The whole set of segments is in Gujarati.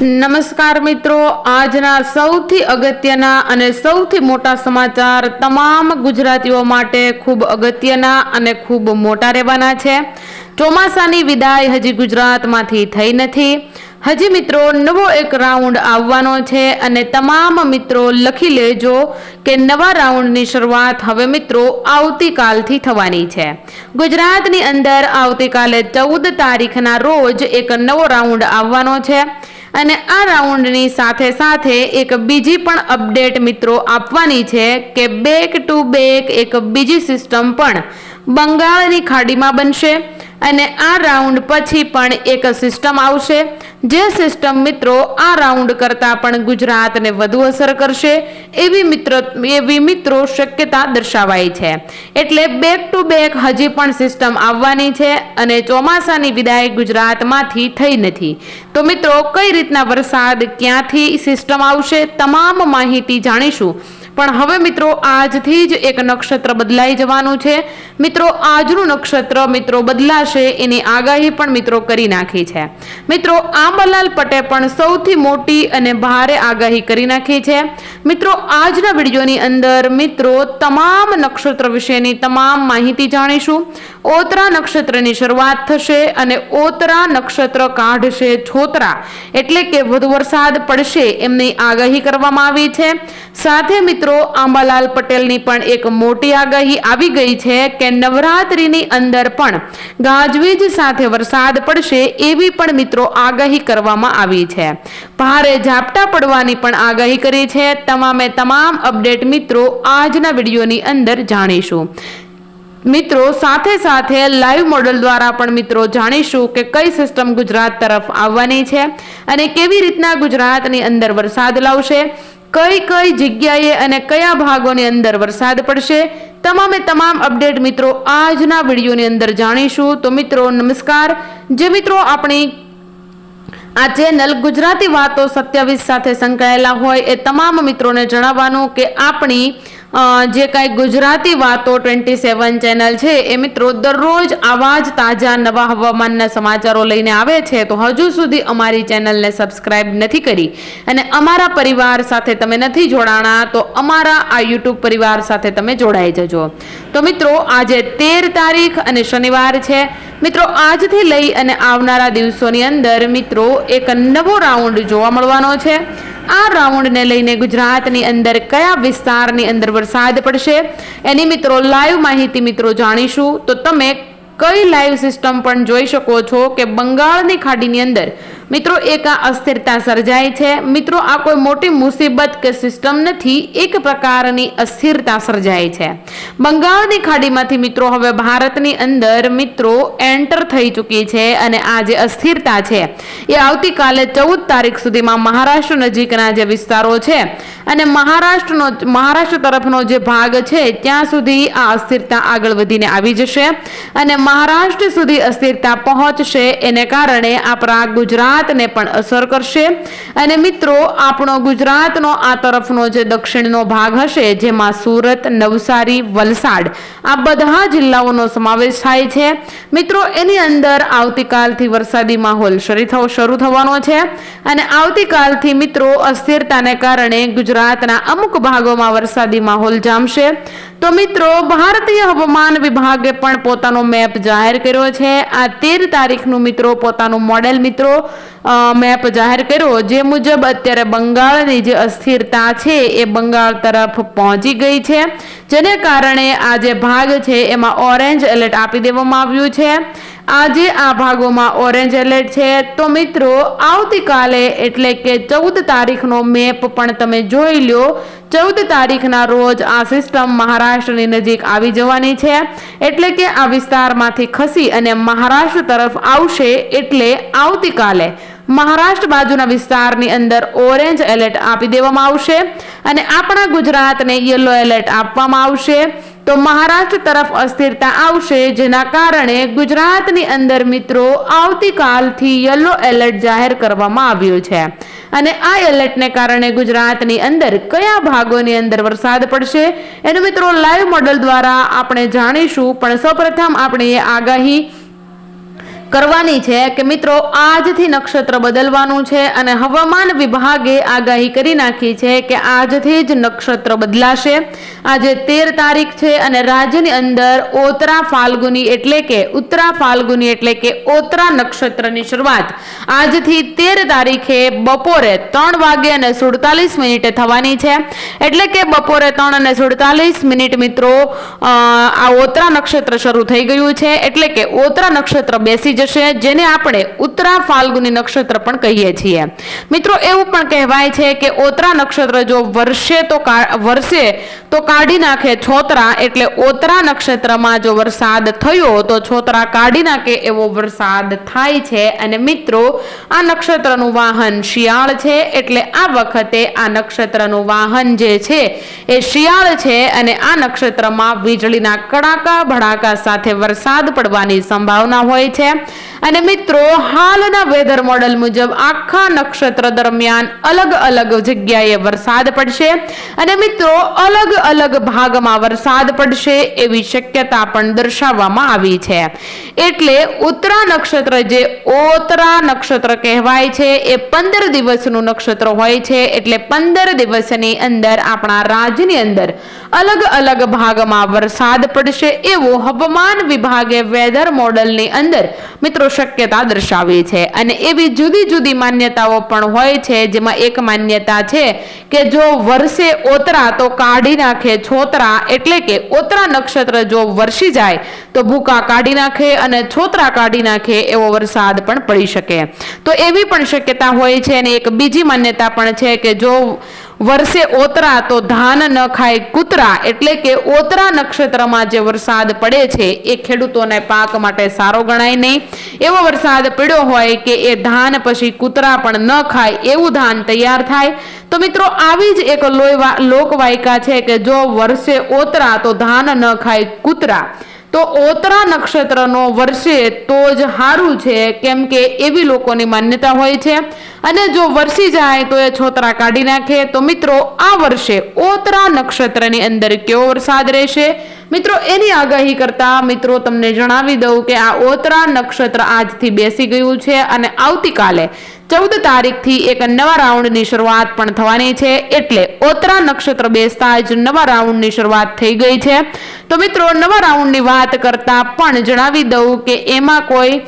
નમસ્કાર મિત્રો, આજના સૌથી અગત્યના અને સૌથી મોટા સમાચાર તમામ ગુજરાતીઓ માટે ખૂબ અગત્યના અને ખૂબ મોટા રહેવાના છે. ચોમાસાની વિદાય હજી ગુજરાતમાંથી થઈ નથી. હજી મિત્રો, નવો એક રાઉન્ડ આવવાનો છે અને તમામ મિત્રો લખી લેજો કે નવા રાઉન્ડની શરૂઆત હવે મિત્રો આવતીકાલથી થવાની છે. ગુજરાતની અંદર આવતીકાલે ચૌદ તારીખના રોજ એક નવો રાઉન્ડ આવવાનો છે. અને આ રાઉન્ડની સાથે સાથે એક બીજી પણ અપડેટ મિત્રો આપવાની છે કે બેક ટુ બેક એક બીજી સિસ્ટમ પણ બંગાળની ખાડીમાં બનશે. અને આ રાઉન્ડ પછી પણ એક સિસ્ટમ આવશે. જે સિસ્ટમ મિત્રો આ રાઉન્ડ કરતાં પણ ગુજરાતને વધુ અસર કરશે. એવી મિત્રો એવી મિત્રો શક્યતા દર્શાવાઈ છે. એટલે બેક ટુ બેક હજી પણ સિસ્ટમ આવવાની છે અને ચોમાસાની વિદાય ગુજરાતમાંથી થઈ નથી. તો મિત્રો, કઈ રીતના વરસાદ ક્યાંથી સિસ્ટમ આવશે? તમામ માહિતી જાણીશું. પણ હવે મિત્રો આજથી જ એક નક્ષત્ર બદલાઈ જવાનું છે. મિત્રો આજનું નક્ષત્ર મિત્રો બદલાશે એની આગાહી પણ મિત્રો કરી નાખી છે. મિત્રો આંબાલાલ પટે પણ સૌથી મોટી અને ભારે આગાહી કરી નાખી છે. મિત્રો આજના વિડીયોની અંદર મિત્રો તમામ નક્ષત્ર વિશેની તમામ માહિતી જાણીશું. ઓતરા નક્ષત્રની શરૂઆત થશે અને ઓતરા નક્ષત્ર કાઢશે છોતરા. એટલે કે વધુ વરસાદ પડશે એમની આગાહી કરવામાં આવી છે. સાથે મિત્રો, આંબાલાલ પટેલની પણ એક મોટી આગાહી આવી ગઈ છે કે નવરાત્રિની અંદર પણ ગાજવીજ સાથે વરસાદ પડશે એવી પણ મિત્રો આગાહી કરવામાં આવી છે. ભારે ઝાપટા પડવાની પણ આગાહી કરી છે. તમામે તમામ અપડેટ મિત્રો આજના વિડીયોની અંદર જાણીશું. મિત્રો, સાથે સાથે લાઈવ મોડલ દ્વારા પણ મિત્રો જાણીશું કે કઈ સિસ્ટમ ગુજરાત તરફ આવવાની છે અને કેવી રીતના ગુજરાતની અંદર વરસાદ લાવશે, કઈ કઈ જગ્યાએ અને કયા ભાગોની અંદર વરસાદ પડશે, તમામે તમામ અપડેટ મિત્રો આજના વિડીયોની અંદર જાણીશું. તો મિત્રો, નમસ્કાર. જે મિત્રો આપણી આ ચેનલ ગુજરાતી વાતો સત્યાવીસ સાથે સંકળાયેલા હોય એ તમામ મિત્રોને જણાવવાનું કે આપણી જે કાંઈ ગુજરાતી વાતો ટ્વેન્ટી સેવન ચેનલ છે, એ મિત્રો દરરોજ આવા જ તાજા નવા હવામાનના સમાચારો લઈને આવે છે, તો હજુ સુધી અમારી ચેનલને સબસ્ક્રાઇબ નથી કરી. અને અમારા પરિવાર સાથે તમે નથી જોડાણા, તો અમારા આ યુટ્યુબ પરિવાર સાથે તમે જોડાઈ જજો. તો મિત્રો, આજે તેર તારીખ અને શનિવાર છે. મિત્રો, આજથી લઈ અને આવનારા દિવસોની અંદર મિત્રો, એક નવો રાઉન્ડ જોવા મળવાનો છે. આ રાઉન્ડને લઈને ગુજરાતની અંદર કયા વિસ્તારની અંદર વરસાદ પડશે એની મિત્રો લાઈવ માહિતી મિત્રો જાણીશું. તો તમે કઈ લાઈવ સિસ્ટમ પણ જોઈ શકો છો કે બંગાળની ખાડીની અંદર મિત્રો, એક આ અસ્થિરતા સર્જાય છે. મિત્રો, આ કોઈ મોટી મુસીબત કે સિસ્ટમ નથી. એક પ્રકારની અસ્થિરતા સર્જાય છે. બંગાળની ખાડીમાંથી મિત્રો, હવે ભારતની અંદર મિત્રો એન્ટર થઈ ચૂકી છે અને આ જે અસ્થિરતા છે, એ આવતીકાલે ચૌદ તારીખ સુધીમાં મહારાષ્ટ્ર નજીકના જે વિસ્તારો છે અને મહારાષ્ટ્રનો, મહારાષ્ટ્ર તરફનો જે ભાગ છે, ત્યાં સુધી આ અસ્થિરતા આગળ વધીને આવી જશે. અને મહારાષ્ટ્ર સુધી અસ્થિરતા પહોંચશે એને કારણે આપણા ગુજરાતને પણ અસર કરશે. અને મિત્રો, આપણો ગુજરાતનો આ તરફનો જે દક્ષિણનો ભાગ હશે, જેમાં સુરત, નવસારી, વલસાડ, આ બધા જિલ્લાઓનો સમાવેશ થાય છે. મિત્રો, એની અંદર આવતીકાલથી વરસાદી માહોલ શરૂ થવાનો છે. અને આવતીકાલથી મિત્રો, અસ્થિરતાને કારણે ગુજરાતના અમુક ભાગોમાં વરસાદી માહોલ જામશે. તો મિત્રો, ભારતીય હવામાન વિભાગે પણ પોતાનો મેપ જાહેર કર્યો છે. આ તેર તારીખનું મિત્રો, પોતાનું મોડેલ મિત્રો મેપ જાહેર કર્યો. જે મુજબ અત્યારે બંગાળની જે અસ્થિરતા છે એ બંગાળ તરફ પહોંચી ગઈ છે. જેને કારણે આ જે ભાગ છે એમાં ઓરેન્જ એલર્ટ આપી દેવામાં આવ્યું છે. આજે આ ભાગોમાં ઓરેન્જ એલર્ટ છે. તો મિત્રો, આવતીકાલે એટલે કે ચૌદ તારીખનો મેપ પણ તમે જોઈ લો. ચૌદ તારીખના રોજ આ સિસ્ટમ મહારાષ્ટ્રની નજીક આવી જવાની છે. એટલે કે આ વિસ્તારમાંથી ખસી અને મહારાષ્ટ્ર તરફ આવશે એટલે આવતીકાલે મહારાષ્ટ્ર બાજુના વિસ્તારની અંદર ઓરેન્જ એલર્ટ આપી દેવામાં આવશે અને આપણા ગુજરાતને યલો એલર્ટ આપવામાં આવશે. તો મહારાષ્ટ્ર તરફ અસ્થિરતા આવશે, જેના કારણે ગુજરાતની અંદર મિત્રો આવતીકાલથી યલો એલર્ટ જાહેર કરવામાં આવ્યું છે. અને આ એલર્ટને કારણે ગુજરાતની અંદર કયા ભાગોની અંદર વરસાદ પડશે એનું મિત્રો લાઈવ મોડલ દ્વારા આપણે જાણીશું. પણ સૌપ્રથમ આપણે એ આગાહી કરવાની છે કે મિત્રો આજથી નક્ષત્ર બદલવાનું છે અને હવામાન વિભાગે આગાહી કરી નાખી છે કે આજથી જ નક્ષત્ર બદલાશે. આજે તેર તારીખ છે અને રાજ્યની અંદર ઓતરા ફાલ્ગુની એટલે કે ઉત્તરા ફાલ્ગુની એટલે કે ઓતરા નક્ષત્રની શરૂઆત. આજથી તેર તારીખે બપોરે ત્રણ વાગે અને સુડતાલીસ મિનિટે થવાની છે. એટલે કે બપોરે ત્રણ અને સુડતાલીસ મિનિટ મિત્રો આ ઓતરા નક્ષત્ર શરૂ થઈ ગયું છે. એટલે કે ઓતરા નક્ષત્ર બેસી જશે, જેને આપણે ઉત્તરા ફાલ્ગુની નક્ષત્ર પણ કહીએ છીએ. મિત્રો, એવું પણ કહેવાય છે કે ઓતરા નક્ષત્ર જો વર્ષે તો વર્ષે તો કાઢી નાખે છોતરા, એટલે ઓતરા નક્ષત્રમાં જો વરસાદ થયો, તો છોતરા કાઢી નાખે એવો વરસાદ થાય છે. અને મિત્રો, આ નક્ષત્રનું વાહન શિયાળ છે, એટલે આ વખતે આ નક્ષત્રનું વાહન જે છે, એ શિયાળ છે. અને આ નક્ષત્રમાં વીજળીના કડાકા ભડાકા સાથે વરસાદ પડવાની સંભાવના હોય છે. અને મિત્રો, હાલના વેધર મોડલ મુજબ આખા નક્ષત્ર દરમિયાન અલગ અલગ જગ્યાએ વરસાદ પડશે અને મિત્રો, અલગ અલગ ભાગમાં વરસાદ પડશે એવી શક્યતા પણ દર્શાવવામાં આવી છે. એટલે ઉત્તરા નક્ષત્ર જે ઓતરા નક્ષત્ર કહેવાય છે, એ પંદર દિવસનું નક્ષત્ર હોય છે, એટલે પંદર દિવસની અંદર આપણા રાજ્યની અંદર અલગ અલગ ભાગમાં વરસાદ પડશે એવું હવામાન વિભાગે વેધર મોડલની અંદર મિત્રો શક્યતા દર્શાવી છે. અને એવી જુદી જુદી માન્યતાઓ પણ હોય છે, જેમાં એક માન્યતા છે કે જો વર્ષે ઓતરા તો કાઢી નાખે છોતરા, એટલે કે ઓતરા નક્ષત્ર જો વરસી જાય તો ભૂકા કાઢી નાખે અને છોતરા કાઢી નાખે એવો વરસાદ પણ પડી શકે. તો એવી પણ શક્યતા હોય છે અને એક બીજી માન્યતા પણ છે કે જો વર્ષે ઓતરા તો ધાન ન ખાય કૂતરા એટલે કે ઓતરા નક્ષત્રમાં જે વરસાદ પડે છે એ ખેડૂતોને પાક માટે સારો ગણાય નહીં. એવો વરસાદ પડ્યો હોય કે એ ધાન પછી કૂતરા પણ ન ખાય એવું ધાન તૈયાર થાય. તો મિત્રો આવી જ એક લોકવાયકા છે કે જો વર્ષે ઓતરા તો ધાન ન ખાય કૂતરા. તો ઓતરા નક્ષત્રનો વર્ષે તો જ સારું છે, કેમ કે એવી લોકોની માન્યતા હોય છે. અને જો વરસી જાય તો એ છોતરા કાઢી નાખે. તો મિત્રો, આ વર્ષે ઓતરા નક્ષત્રની અંદર કેવો વરસાદ રહેશે? મિત્રો, એની આગાહી કરતા મિત્રો તમને જણાવી દઉં કે આ ઓતરા નક્ષત્ર આજથી બેસી ગયું છે અને આવતીકાલે ચૌદ તારીખથી એક નવા રાઉન્ડની શરૂઆત પણ થવાની છે. એટલે ઓતરા નક્ષત્ર બેસતા જ નવા રાઉન્ડની શરૂઆત થઈ ગઈ છે. તો મિત્રો, નવા રાઉન્ડની વાત કરતા પણ જણાવી દઉં કે એમાં કોઈ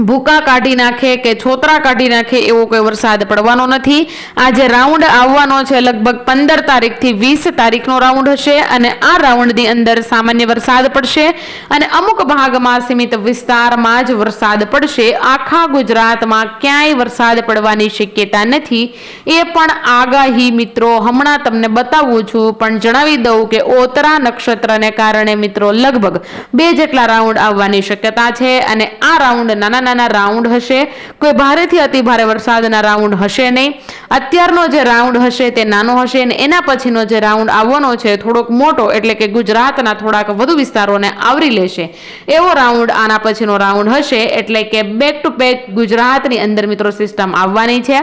ભૂકા કાઢી નાખે કે છોતરા કાઢી નાખે એવો કોઈ વરસાદ પડવાનો નથી. આજે રાઉન્ડ આવવાનો છે, લગભગ પંદર તારીખથી વીસ તારીખનો રાઉન્ડ હશે અને આ રાઉન્ડની અંદર સામાન્ય વરસાદ પડશે અને અમુક ભાગમાં સીમિત વિસ્તારમાં જ વરસાદ પડશે. આખા ગુજરાતમાં ક્યાંય વરસાદ પડવાની શક્યતા નથી. એ પણ આગાહી મિત્રો, હમણાં તમને બતાવું છું, પણ જણાવી દઉં કે ઓતરા નક્ષત્રને કારણે મિત્રો લગભગ બે જેટલા રાઉન્ડ આવવાની શક્યતા છે અને આ રાઉન્ડ નાના નાના રાઉન્ડ હશે. કોઈ ભારેથી અતિ ભારે વરસાદના રાઉન્ડ હશે નહીં. અત્યારનો જે રાઉન્ડ હશે તે નાનો હશે અને એના પછીનો જે રાઉન્ડ આવવાનો છે થોડોક મોટો એટલે કે ગુજરાતના થોડાક વધુ વિસ્તારોને આવરી લેશે. એવો રાઉન્ડ આના પછીનો રાઉન્ડ હશે એટલે કે બેક ટુ બેક ગુજરાતની અંદર મિત્રો સિસ્ટમ આવવાની છે.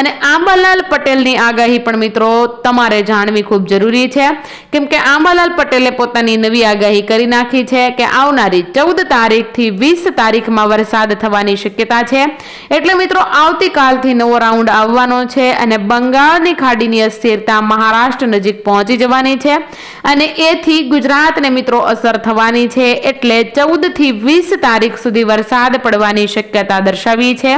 અને આંબાલાલ પટેલની આગાહી પણ મિત્રો તમારે જાણવી ખૂબ જરૂરી છે. કેમ કે આંબાલાલ પટેલે પોતાની નવી આગાહી કરી નાખી છે કે આવનારી ચૌદ તારીખથી વીસ તારીખમાં વરસાદ થવાની શક્યતા છે. એટલે મિત્રો, આવતીકાલથી નવો રાઉન્ડ આવવાનો છે અને બંગાળની ખાડીની અસ્થિરતા મહારાષ્ટ્ર નજીક પહોંચી જવાની છે અને એથી ગુજરાતને મિત્રો અસર થવાની છે. એટલે ચૌદથી વીસ તારીખ સુધી વરસાદ પડવાની શક્યતા દર્શાવી છે.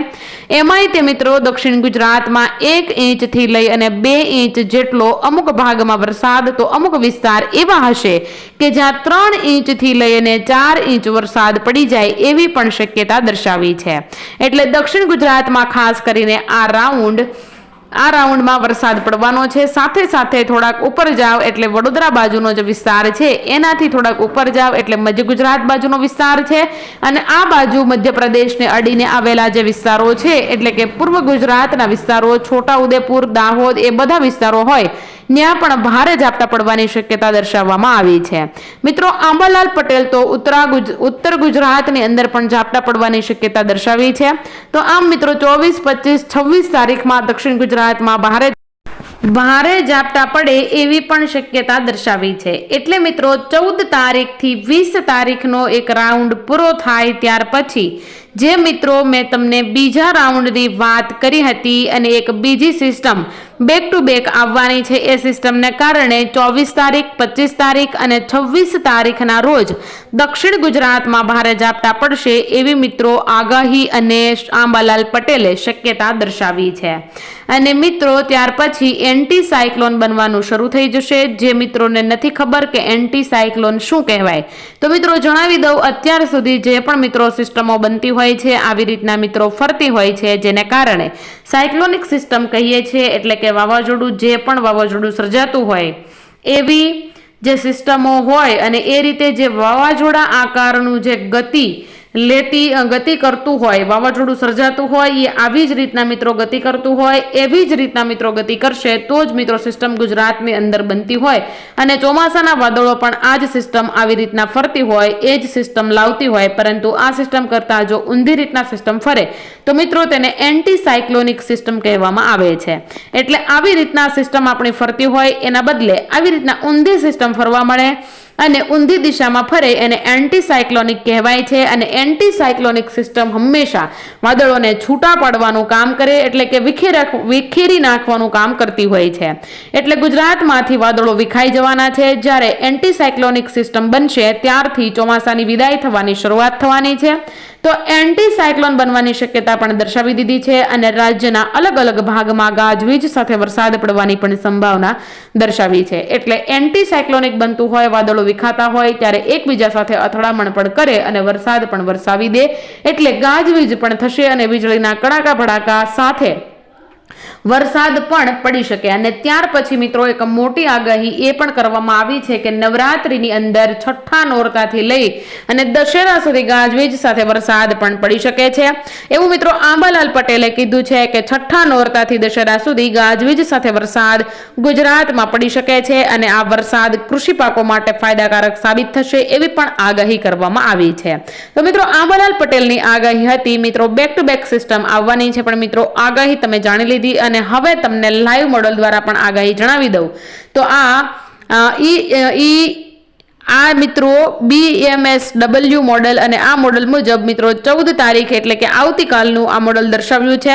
એમાંય તે મિત્રો, દક્ષિણ ગુજરાતમાં એક ઇંચથી લઈ અને બે ઇંચ જેટલો અમુક ભાગમાં વરસાદ, તો અમુક વિસ્તાર એવા હશે કે જ્યાં ત્રણ ઇંચથી લઈ અને ચાર ઇંચ વરસાદ પડી જાય એવી પણ શક્યતા દર્શાવી છે. એટલે દક્ષિણ ગુજરાતમાં ખાસ કરીને આ રાઉન્ડ આ રાઉન્ડમાં વરસાદ પડવાનો છે. સાથે સાથે થોડાક ઉપર જાવ એટલે વડોદરા બાજુનો જે વિસ્તાર છે, એનાથી થોડાક ઉપર જાવ એટલે મધ્ય ગુજરાત બાજુનો વિસ્તાર છે અને આ બાજુ મધ્યપ્રદેશને અડીને આવેલા જે વિસ્તારો છે, એટલે કે પૂર્વ ગુજરાતના વિસ્તારો, છોટાઉદેપુર, દાહોદ એ બધા વિસ્તારો હોય, ત્યાં પણ ભારે ઝાપટા પડવાની શક્યતા દર્શાવવામાં આવી છે. મિત્રો, આંબાલાલ પટેલ તો ઉત્તરા ઉત્તર ગુજરાતની અંદર પણ ઝાપટા પડવાની શક્યતા દર્શાવી છે. તો આમ મિત્રો, ચોવીસ, પચીસ, છવ્વીસ તારીખમાં દક્ષિણ ગુજરાતમાં ભારે ભારે ઝાપટા પડે એવી પણ શક્યતા દર્શાવી છે. એટલે મિત્રો ચૌદ તારીખથી વીસ તારીખનો એક રાઉન્ડ પૂરો થાય ત્યાર પછી જે મિત્રો મેં તમને બીજા રાઉન્ડની વાત કરી હતી અને એક બીજી સિસ્ટમ બેક ટુ બેક આવવાની છે એ સિસ્ટમને કારણે ચોવીસ તારીખ, પચીસ તારીખ અને છવ્વીસ તારીખના રોજ દક્ષિણ ગુજરાતમાં ભારે ઝાપટા પડશે એવી મિત્રો આગાહી અને આંબાલાલ પટેલે શક્યતા દર્શાવી છે. અને મિત્રો, ત્યાર પછી એન્ટી સાયક્લોન બનવાનું શરૂ થઈ જશે. જે મિત્રોને નથી ખબર કે એન્ટી સાયક્લોન શું કહેવાય. તો મિત્રો, જણાવી દઉં, અત્યાર સુધી જે પણ મિત્રો સિસ્ટમો બનતી હોય છે, આવી રીતના મિત્રો ફરતી હોય છે, જેને કારણે સાયક્લોનિક સિસ્ટમ કહીએ છીએ એટલે કે વાવાઝોડું જે પણ વાવાઝોડું સર્જાતું હોય, એવી જે સિસ્ટમો હોય અને એ રીતે જે વાવાઝોડા આકારનું જે ગતિ લેતી ગતિ કરતું હોય, વાવાઝોડું સર્જાતું હોય, એ આવી જ રીતના મિત્રો ગતિ કરતું હોય, એવી જ રીતના મિત્રો ગતિ કરશે, તો જ મિત્રો સિસ્ટમ ગુજરાતની અંદર બનતી હોય. અને ચોમાસાના વાદળો પણ આ જ સિસ્ટમ આવી રીતના ફરતી હોય, એ જ સિસ્ટમ લાવતી હોય, પરંતુ આ સિસ્ટમ કરતાં જો ઊંધી રીતના સિસ્ટમ ફરે, તો મિત્રો તેને એન્ટી સાયક્લોનિક સિસ્ટમ કહેવામાં આવે છે. એટલે આવી રીતના સિસ્ટમ આપણી ફરતી હોય, એના બદલે આવી રીતના ઊંધી સિસ્ટમ ફરવા મળે અને ઊંધી દિશામાં ફરે એને એન્ટીસાયક્લોનિક કહેવાય છે અને એન્ટીસાયક્લોનિક સિસ્ટમ હંમેશા વાદળોને છૂટા પાડવાનું કામ કરે એટલે કે વિખેરા વિખેરી નાખવાનું કામ કરતી હોય છે. એટલે ગુજરાતમાંથી વાદળો વિખાઈ જવાના છે. જ્યારે એન્ટીસાયક્લોનિક સિસ્ટમ બનશે, ત્યારથી ચોમાસાની વિદાય થવાની શરૂઆત થવાની છે. તો એન્ટી સાયક્લોન બનવાની શક્યતા પણ દર્શાવી દીધી છે અને રાજ્યના અલગ અલગ ભાગમાં ગાજવીજ સાથે વરસાદ પડવાની પણ સંભાવના દર્શાવી છે. એટલે એન્ટી સાયક્લોનિક બનતું હોય, વાદળો વિખાતા હોય, ત્યારે એકબીજા સાથે અથડામણ પણ કરે અને વરસાદ પણ વરસાવી દે. એટલે ગાજવીજ પણ થશે અને વીજળીના કડાકા ભડાકા સાથે વરસાદ પણ પડી શકે. અને ત્યાર પછી મિત્રો એક મોટી આગાહી એ પણ કરવામાં આવી છે કે નવરાત્રીની અંદર છઠ્ઠા નોરતાથી લઈ અને દશેરા સુધી ગાજવીજ સાથે વરસાદ પણ પડી શકે છે. એવું મિત્રો આંબાલાલ પટેલે કીધું છે કે છઠ્ઠા નોરતાથી દશેરા સુધી ગાજવીજ સાથે વરસાદ ગુજરાતમાં પડી શકે છે અને આ વરસાદ કૃષિ પાકો માટે ફાયદાકારક સાબિત થશે એવી પણ આગાહી કરવામાં આવી છે. તો મિત્રો આંબાલાલ પટેલની આગાહી હતી. મિત્રો બેક ટુ બેક સિસ્ટમ આવવાની છે. પણ મિત્રો આગાહી તમે જાણી લીધી અને હવે તમને લાઈવ મોડલ દ્વારા પણ આગાહી જણાવી દઉં. તો આ ઈ ઈ, આ મિત્રો બીએમએસ ડબલ્યુ મોડલ અને આ મોડલ મુજબ મિત્રો ચૌદ તારીખ એટલે કે આવતીકાલનું આ મોડલ દર્શાવ્યું છે.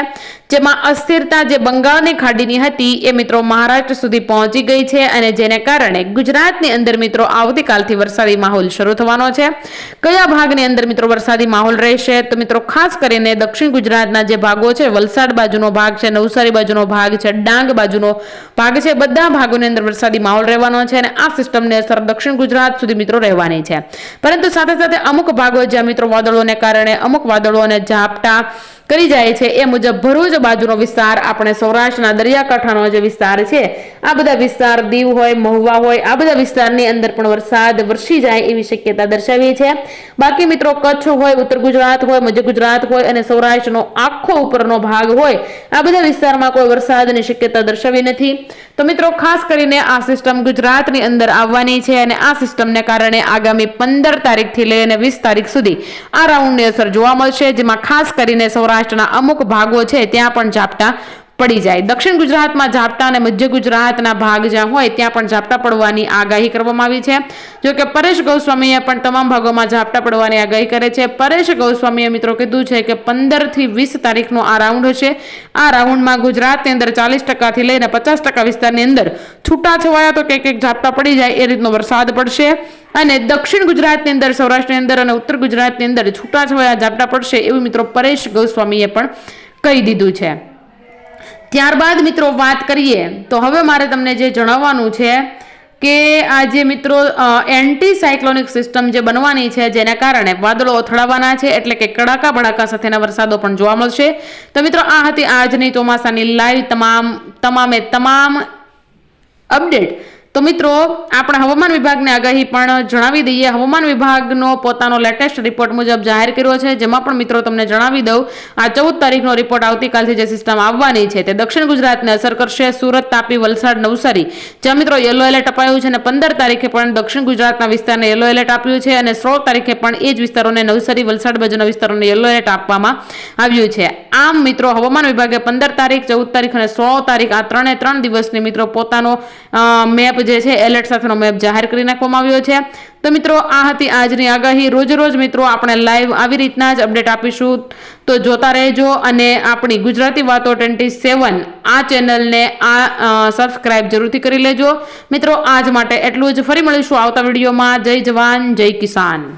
જેમાં અસ્થિરતા જે બંગાળની ખાડીની હતી, એ મિત્રો મહારાષ્ટ્ર સુધી પહોંચી ગઈ છે અને જેને કારણે ગુજરાતની અંદર મિત્રો આવતીકાલથી વરસાદી માહોલ શરૂ થવાનો છે. કયા ભાગની અંદર મિત્રો વરસાદી માહોલ રહેશે? તો મિત્રો ખાસ કરીને દક્ષિણ ગુજરાતના જે ભાગો છે, વલસાડ બાજુનો ભાગ છે, નવસારી બાજુનો ભાગ છે, ડાંગ બાજુનો ભાગ છે, બધા ભાગોની અંદર વરસાદી માહોલ રહેવાનો છે અને આ સિસ્ટમની અસર દક્ષિણ ગુજરાત સુધી મિત્રો રહેવાની છે. પરંતુ સાથે સાથે અમુક ભાગો જ્યાં મિત્રો વાદળોને કારણે અમુક વાદળો અને ઝાપટા કરી જાય છે, એ મુજબ ભરૂચ બાજુનો વિસ્તાર આપણે સૌરાષ્ટ્રના દરિયાકાંઠાનો જે વિસ્તાર છે, આ બધા વિસ્તાર દીવ હોય, મહુવા હોય, આ બધા વિસ્તારની અંદર પણ વરસાદ વરસી જાય એવી શક્યતા દર્શાવી છે. બાકી મિત્રો કચ્છ હોય, ઉત્તર ગુજરાત હોય, મધ્ય ગુજરાત હોય અને સૌરાષ્ટ્રનો આખો ઉપરનો ભાગ હોય, આ બધા વિસ્તારમાં કોઈ વરસાદની શક્યતા દર્શાવી નથી. તો મિત્રો ખાસ કરીને આ સિસ્ટમ ગુજરાતની અંદર આવવાની છે અને આ સિસ્ટમને કારણે આગામી પંદર તારીખથી લઈને વીસ તારીખ સુધી આ રાઉન્ડની અસર જોવા મળશે, જેમાં ખાસ કરીને સૌરાષ્ટ્રના અમુક ભાગો છે, ત્યાં પણ ઝાપટા પડી જાય. દક્ષિણ ગુજરાતમાં ઝાપટા અને મધ્ય ગુજરાતના ભાગ જ્યાં હોય ત્યાં પણ ઝાપટા પડવાની આગાહી કરવામાં આવી છે. જો પરેશ ગોસ્વામીએ પણ તમામ ભાગોમાં ઝાપટા પડવાની આગાહી કરે છે. પરેશ ગોસ્વામીએ મિત્રો કીધું છે કે પંદરથી વીસ તારીખનો આ રાઉન્ડ હશે આ રાઉન્ડમાં ગુજરાતની અંદર ચાલીસ ટકાથી લઈને પચાસ ટકા વિસ્તારની અંદર છૂટાછવાયા તો કંઈક કંઈક ઝાપટા પડી જાય એ રીતનો વરસાદ પડશે. અને દક્ષિણ ગુજરાતની અંદર સૌરાષ્ટ્રની અંદર અને ઉત્તર ગુજરાતની અંદર છૂટાછવાયા ઝાપટા પડશે એવું મિત્રો પરેશ ગોસ્વામીએ પણ કહી દીધું છે. ત્યારબાદ મિત્રો વાત કરીએ, તો હવે મારે તમને જે જણાવવાનું છે કે આ જે મિત્રો એન્ટી સાયક્લોનિક સિસ્ટમ જે બનવાની છે, જેના કારણે વાદળો અથડાવાના છે, એટલે કે કડાકા ભડાકા સાથેના વરસાદો પણ જોવા મળશે. તો મિત્રો, આ હતી આજની ચોમાસાની લાઈવ તમામ, તમામે તમામ અપડેટ તો મિત્રો આપણે હવામાન વિભાગની આગાહી પણ જણાવી દઈએ. હવામાન વિભાગનો પોતાનો લેટેસ્ટ રિપોર્ટ મુજબ જાહેર કર્યો છે જેમાં પણ મિત્રો તમને જણાવી દઉં. આ ચૌદ તારીખનો રિપોર્ટ આવતીકાલથી જે સિસ્ટમ આવવાની છે તે દક્ષિણ ગુજરાતને અસર કરશે. સુરત તાપી વલસાડ નવસારી. જ્યાં મિત્રો યલો એલર્ટ અપાયું છે અને પંદર તારીખે પણ દક્ષિણ ગુજરાતના વિસ્તારને યલો એલર્ટ આપ્યું છે અને સોળ તારીખે પણ એ જ વિસ્તારોને નવસારી વલસાડ બાજુના વિસ્તારોને યલો એલર્ટ આપવામાં આવ્યું છે. આમ મિત્રો હવામાન વિભાગે પંદર તારીખ ચૌદ તારીખ અને સોળ તારીખ આ ત્રણે ત્રણ દિવસની મિત્રો પોતાનો અ, જે છે એલર્ટ સાથેનો મેપ જાહેર કરી નાખવામાં આવ્યો છે. તો મિત્રો, આ હતી આજની આગાહી. રોજ રોજ મિત્રો, આપણે લાઈવ આવી રીતના જ અપડેટ આપીશું. તો જોતા રહેજો અને આપણી ગુજરાતી વાતો ટ્વેન્ટી સેવન આ ચેનલને આ સબસ્ક્રાઈબ જરૂરથી કરી લેજો. મિત્રો, આજ માટે એટલું જ. ફરી મળીશું આવતા વિડીયોમાં. જય જવાન, જય કિસાન.